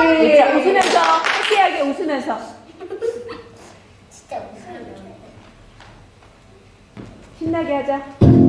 웃으면서 해피하게 웃으면서 진짜 웃어요. 신나게 하자. 어,